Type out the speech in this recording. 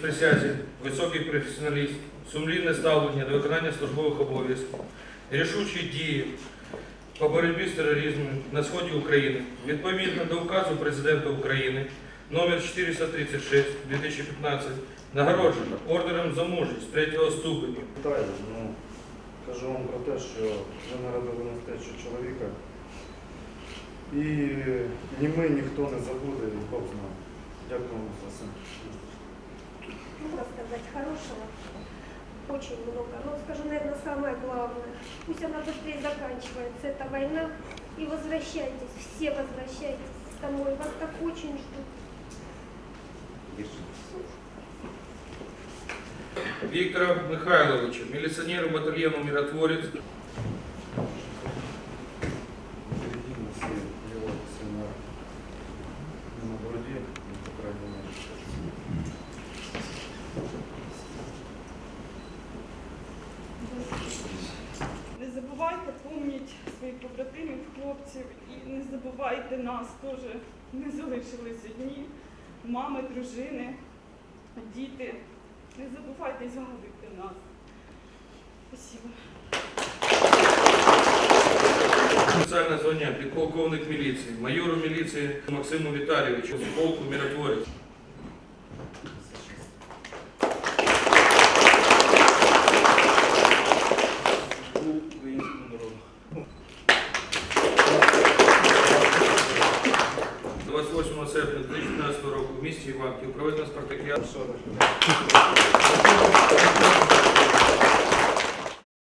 присязі, високий професіоналізм, сумлінне ставлення до виконання службових обов'язків, рішучі дії по боротьбі з тероризмом на сході України, відповідно до указу Президента України номер 436 2015 нагороджено ордером за мужність третього ступеню Вітаю, ну, кажу вам про те, що ви народили настоящого чоловіка. І ні ми, ніхто не забуде, і Бог знає. Дякую вам за все. Можно сказать хорошего, очень много. Но скажу, наверное, самое главное. Пусть она быстрее заканчивается, эта война. И возвращайтесь, все возвращайтесь домой. Вас так очень ждут. Віктора Михайловича, міліціонеру батальйону Миротворець Забувайте, помніть своїх побратимів, хлопців і не забувайте нас теж. Ми залишились одні. Мами, дружини, діти. Не забувайте згадуйте нас. Спасибо. Спеціальне звання підполковник міліції, майору міліції Максиму Віталійовичу з полку Миротворець. 28 серпня 2015 року в місті Іванків проведено спартакіаду.